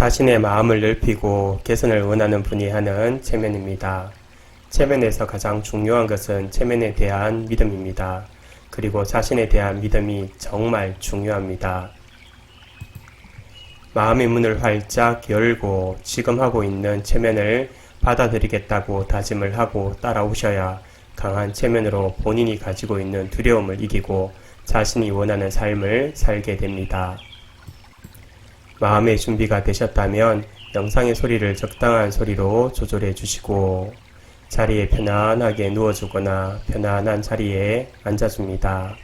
자신의 마음을 넓히고 개선을 원하는 분이 하는 체면입니다. 체면에서 가장 중요한 것은 체면에 대한 믿음입니다. 그리고 자신에 대한 믿음이 정말 중요합니다. 마음의 문을 활짝 열고 지금 하고 있는 체면을 받아들이겠다고 다짐을 하고 따라오셔야 강한 체면으로 본인이 가지고 있는 두려움을 이기고 자신이 원하는 삶을 살게 됩니다. 마음의 준비가 되셨다면 영상의 소리를 적당한 소리로 조절해 주시고 자리에 편안하게 누워주거나 편안한 자리에 앉아줍니다.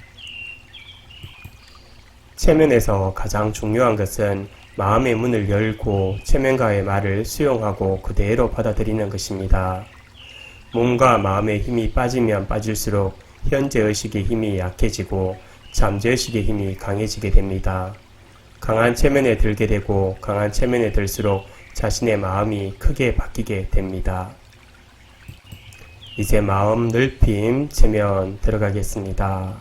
체면에서 가장 중요한 것은 마음의 문을 열고 체면가의 말을 수용하고 그대로 받아들이는 것입니다. 몸과 마음의 힘이 빠지면 빠질수록 현재 의식의 힘이 약해지고 잠재 의식의 힘이 강해지게 됩니다. 강한 체면에 들게 되고 강한 체면에 들수록 자신의 마음이 크게 바뀌게 됩니다. 이제 마음 넓힘 체면 들어가겠습니다.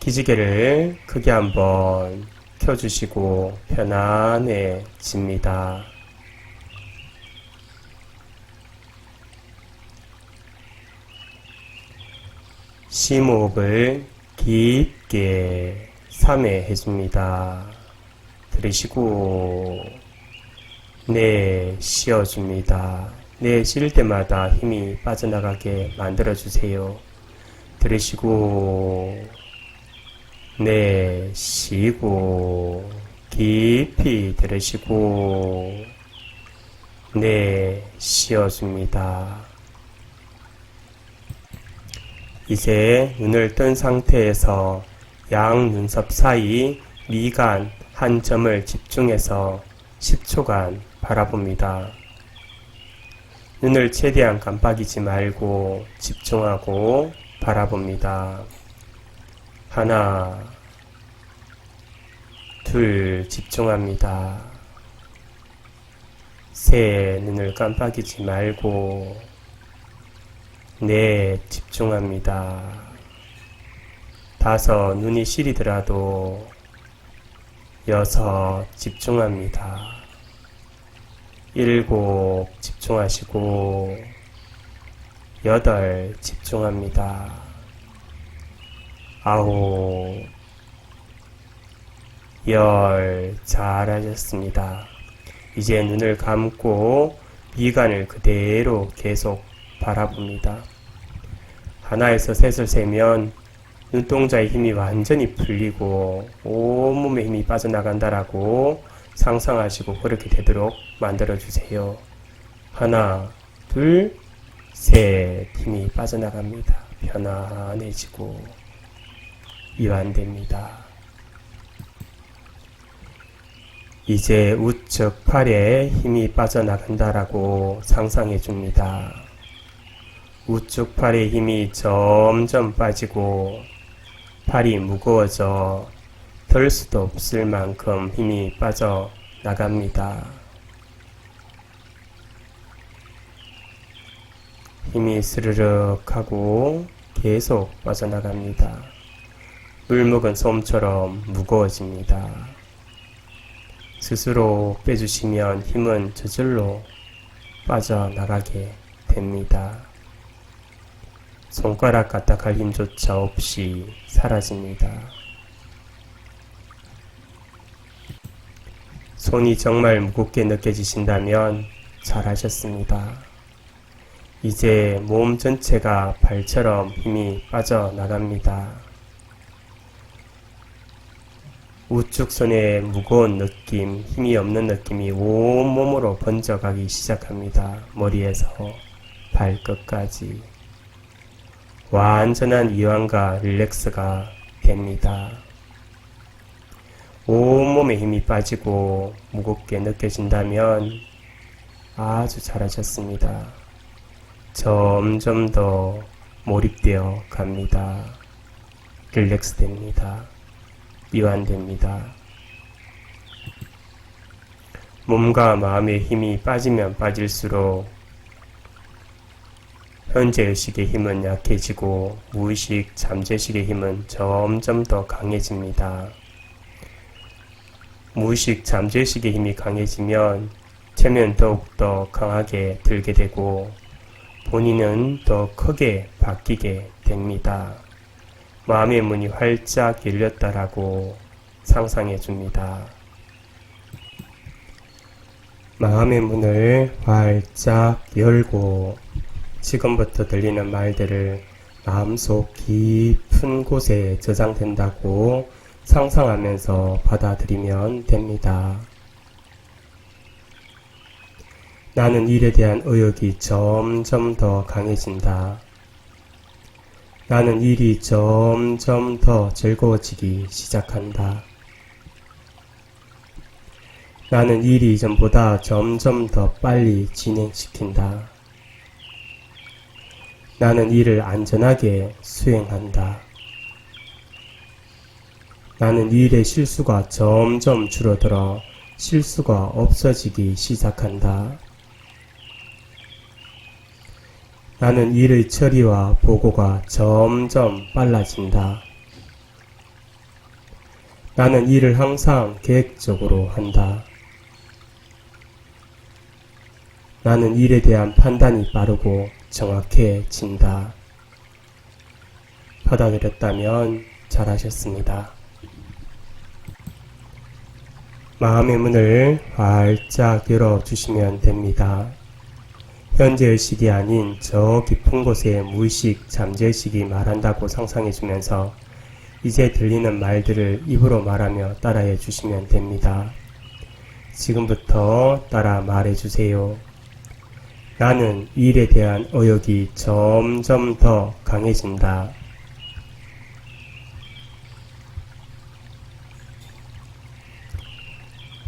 기지개를 크게 한번 켜주시고 편안해집니다. 심호흡을 깊게 3회 해줍니다. 들으시고 네 쉬어줍니다. 네쉴 때마다 힘이 빠져나가게 만들어주세요. 들으시고 네 쉬고 깊이 들으시고 네 쉬어줍니다. 이제 눈을 뜬 상태에서 양 눈썹 사이 미간 한 점을 집중해서 10초간 바라봅니다. 눈을 최대한 깜빡이지 말고 집중하고 바라봅니다. 하나, 둘, 집중합니다. 셋, 눈을 깜빡이지 말고 네, 집중합니다. 다섯, 눈이 시리더라도 여섯, 집중합니다. 일곱, 집중하시고 여덟, 집중합니다. 아홉, 열, 잘하셨습니다. 이제 눈을 감고 미간을 그대로 계속 바라봅니다. 하나에서 셋을 세면 눈동자의 힘이 완전히 풀리고 온몸의 힘이 빠져나간다라고 상상하시고 그렇게 되도록 만들어주세요. 하나, 둘, 셋 힘이 빠져나갑니다. 편안해지고 이완됩니다. 이제 우측 팔에 힘이 빠져나간다라고 상상해 줍니다. 우측 팔의 힘이 점점 빠지고 팔이 무거워져 덜 수도 없을 만큼 힘이 빠져 나갑니다. 힘이 스르륵 하고 계속 빠져나갑니다. 물 먹은 솜처럼 무거워집니다. 스스로 빼주시면 힘은 저절로 빠져나가게 됩니다. 손가락 까딱할 힘조차 없이 사라집니다. 손이 정말 무겁게 느껴지신다면 잘하셨습니다. 이제 몸 전체가 발처럼 힘이 빠져나갑니다. 우측 손의 무거운 느낌, 힘이 없는 느낌이 온몸으로 번져가기 시작합니다. 머리에서 발끝까지. 완전한 이완과 릴렉스가 됩니다. 온몸에 힘이 빠지고 무겁게 느껴진다면 아주 잘하셨습니다. 점점 더 몰입되어 갑니다. 릴렉스 됩니다. 이완됩니다. 몸과 마음의 힘이 빠지면 빠질수록 현재 의식의 힘은 약해지고 무의식 잠재식의 힘은 점점 더 강해집니다. 무의식 잠재의식의 힘이 강해지면 체면 더욱더 강하게 들게 되고 본인은 더 크게 바뀌게 됩니다. 마음의 문이 활짝 열렸다라고 상상해 줍니다. 마음의 문을 활짝 열고 지금부터 들리는 말들을 마음속 깊은 곳에 저장된다고 상상하면서 받아들이면 됩니다. 나는 일에 대한 의욕이 점점 더 강해진다. 나는 일이 점점 더 즐거워지기 시작한다. 나는 일이 이전보다 점점 더 빨리 진행시킨다. 나는 일을 안전하게 수행한다. 나는 일의 실수가 점점 줄어들어 실수가 없어지기 시작한다. 나는 일의 처리와 보고가 점점 빨라진다. 나는 일을 항상 계획적으로 한다. 나는 일에 대한 판단이 빠르고 정확해진다. 받아들였다면 잘하셨습니다. 마음의 문을 활짝 열어주시면 됩니다. 현재의식이 아닌 저 깊은 곳에 무의식, 잠재의식이 말한다고 상상해주면서 이제 들리는 말들을 입으로 말하며 따라해 주시면 됩니다. 지금부터 따라 말해 주세요. 나는 일에 대한 의욕이 점점 더 강해진다.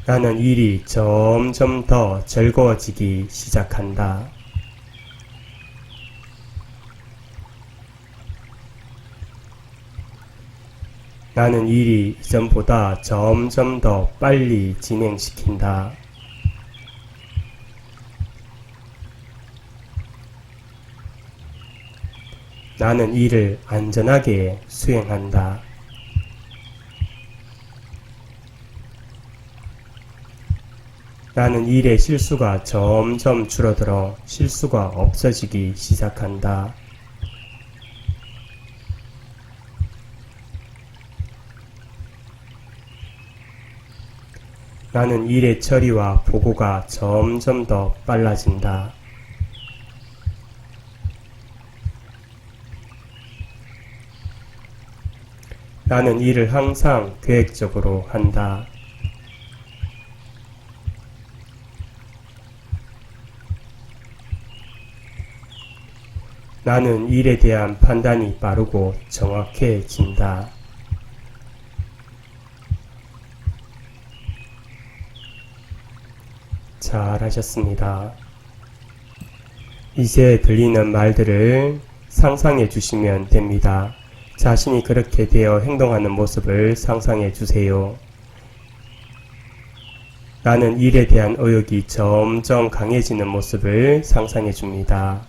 나는 일이 점점 더 즐거워지기 시작한다. 나는 일이 이전보다 점점 더 빨리 진행시킨다. 나는 일을 안전하게 수행한다. 나는 일의 실수가 점점 줄어들어 실수가 없어지기 시작한다. 나는 일의 처리와 보고가 점점 더 빨라진다. 나는 일을 항상 계획적으로 한다. 나는 일에 대한 판단이 빠르고 정확해진다. 잘 하셨습니다. 이제 들리는 말들을 상상해 주시면 됩니다. 자신이 그렇게 되어 행동하는 모습을 상상해 주세요. 나는 일에 대한 의욕이 점점 강해지는 모습을 상상해 줍니다.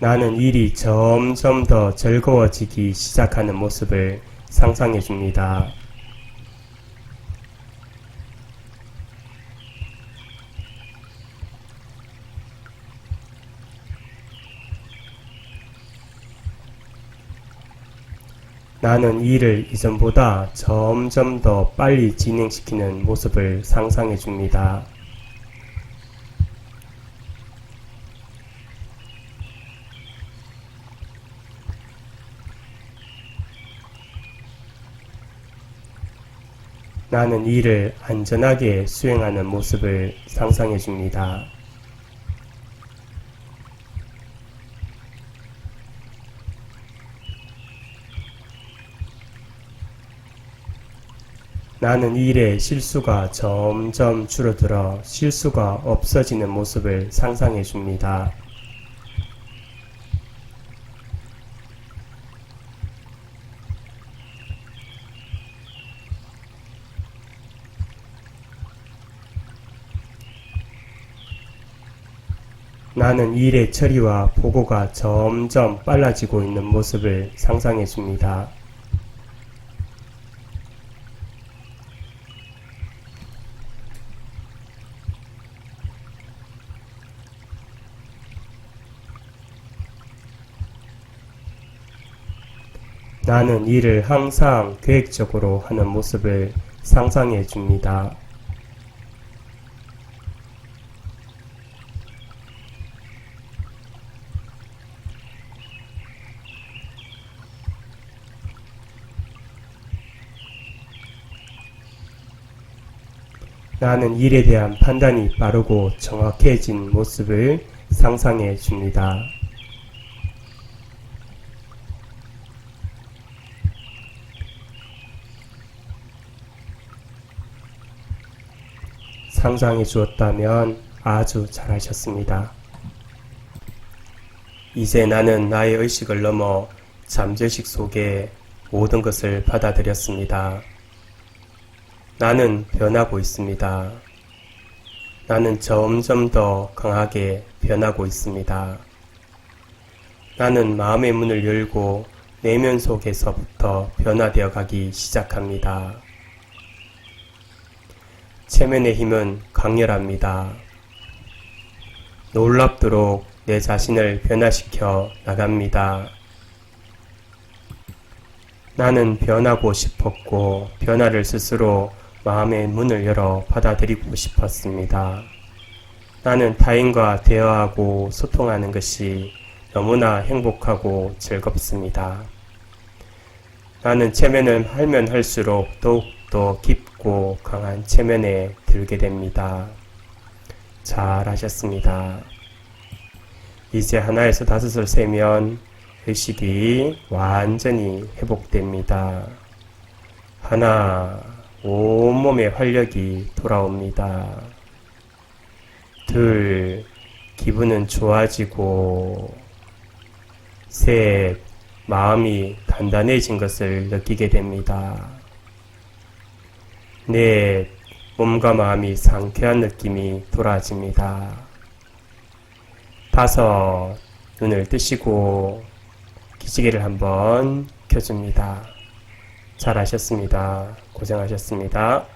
나는 일이 점점 더 즐거워지기 시작하는 모습을 상상해 줍니다. 나는 일을 이전보다 점점 더 빨리 진행시키는 모습을 상상해 줍니다. 나는 일을 안전하게 수행하는 모습을 상상해 줍니다. 나는 일의 실수가 점점 줄어들어 실수가 없어지는 모습을 상상해 줍니다. 나는 일의 처리와 보고가 점점 빨라지고 있는 모습을 상상해 줍니다. 나는 일을 항상 계획적으로 하는 모습을 상상해 줍니다. 나는 일에 대한 판단이 빠르고 정확해진 모습을 상상해 줍니다. 상상해 주었다면 아주 잘하셨습니다. 이제 나는 나의 의식을 넘어 잠재의식 속에 모든 것을 받아들였습니다. 나는 변하고 있습니다. 나는 점점 더 강하게 변하고 있습니다. 나는 마음의 문을 열고 내면 속에서부터 변화되어 가기 시작합니다. 체면의 힘은 강렬합니다. 놀랍도록 내 자신을 변화시켜 나갑니다. 나는 변하고 싶었고 변화를 스스로 마음의 문을 열어 받아들이고 싶었습니다. 나는 타인과 대화하고 소통하는 것이 너무나 행복하고 즐겁습니다. 나는 체면을 하면 할수록 더욱더 깊 고 강한 체면에 들게 됩니다. 잘 하셨습니다. 이제 하나에서 다섯을 세면 의식이 완전히 회복됩니다. 하나, 온몸의 활력이 돌아옵니다. 둘, 기분은 좋아지고, 셋, 마음이 단단해진 것을 느끼게 됩니다. 넷, 몸과 마음이 상쾌한 느낌이 돌아집니다. 다섯, 눈을 뜨시고 기지개를 한번 켜줍니다. 잘하셨습니다. 고생하셨습니다.